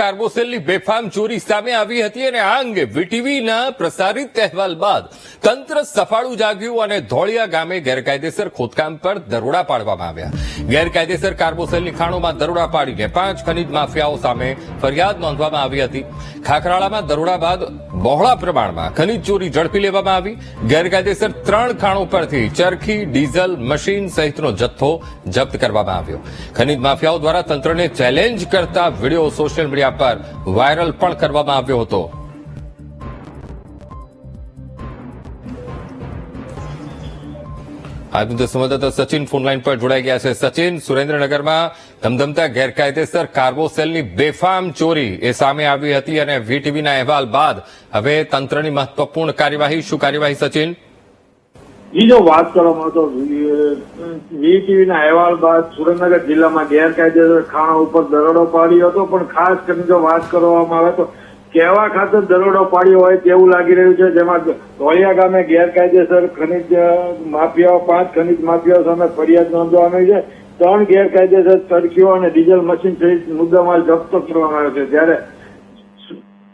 કાર્બોસેલની બેફામ ચોરી સામે આવી હતી અને આ અંગે વીટીવીના પ્રસારિત અહેવાલ બાદ તંત્ર સફાળું જાગ્યું અને ધોળિયા ગામે ગેરકાયદેસર ખોદકામ પર દરોડા પાડવામાં આવ્યા. ગેરકાયદેસર કાર્બોસેલની ખાણોમાં દરોડા પાડીને પાંચ ખનીજ માફિયાઓ સામે ફરિયાદ નોંધવામાં આવી હતી. ખાખરાળામાં દરોડા બાદ બહોળા પ્રમાણમાં ખનીજ ચોરી ઝડપી લેવામાં આવી. ગેરકાયદેસર ત્રણ ખાણો પરથી ચરખી, ડીઝલ મશીન સહિતનો જથ્થો જપ્ત કરવામાં આવ્યો. ખનીજ માફિયાઓ દ્વારા તંત્રને ચેલેન્જ કરતા વીડિયો સોશિયલ મીડિયા પર વાયરલ પણ કરવામાં આવ્યો હતો. આ મુદ્દે સંવાદદાતા સચિન ફોનલાઈન પર જોડાઈ ગયા છે. સચિન, સુરેન્દ્રનગરમાં ધમધમતા ગેરકાયદેસર કાર્બોસેલની બેફામ ચોરી એ સામે આવી હતી અને વીટીવીના અહેવાલ બાદ હવે તંત્રની મહત્વપૂર્ણ કાર્યવાહી શું કાર્યવાહી, સચિન? ઈ જો વાત કરવામાં તો વીટીવીના અહેવાલ બાદ સુરેન્દ્રનગર જિલ્લામાં ગેરકાયદેસર ખાણા ઉપર દરોડો પાડ્યો હતો. પણ ખાસ કરીને જો વાત કરવામાં આવે તો કેવા ખાતર દરોડો પાડ્યો હોય તેવું લાગી રહ્યું છે. જેમાં ધોળિયા ગામે ગેરકાયદેસર ખનીજ માફિયાઓ, પાંચ ખનીજ માફિયાઓ સામે ફરિયાદ નોંધવામાં આવી છે. ત્રણ ગેરકાયદેસર ચરખીઓ અને ડીઝલ મશીન સહિત મુદ્દામાલ જપ્ત કરવામાં આવ્યો છે. જ્યારે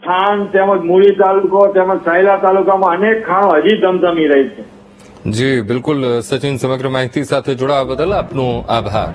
ખાણ તેમજ મૂળી તાલુકો તેમજ સાયલા તાલુકામાં અનેક ખાણો હજી ધમધમી રહી છે. જી, બિલકુલ સચિન, સમગ્ર માહિતી સાથે જોડાવા બદલ આપનો આભાર.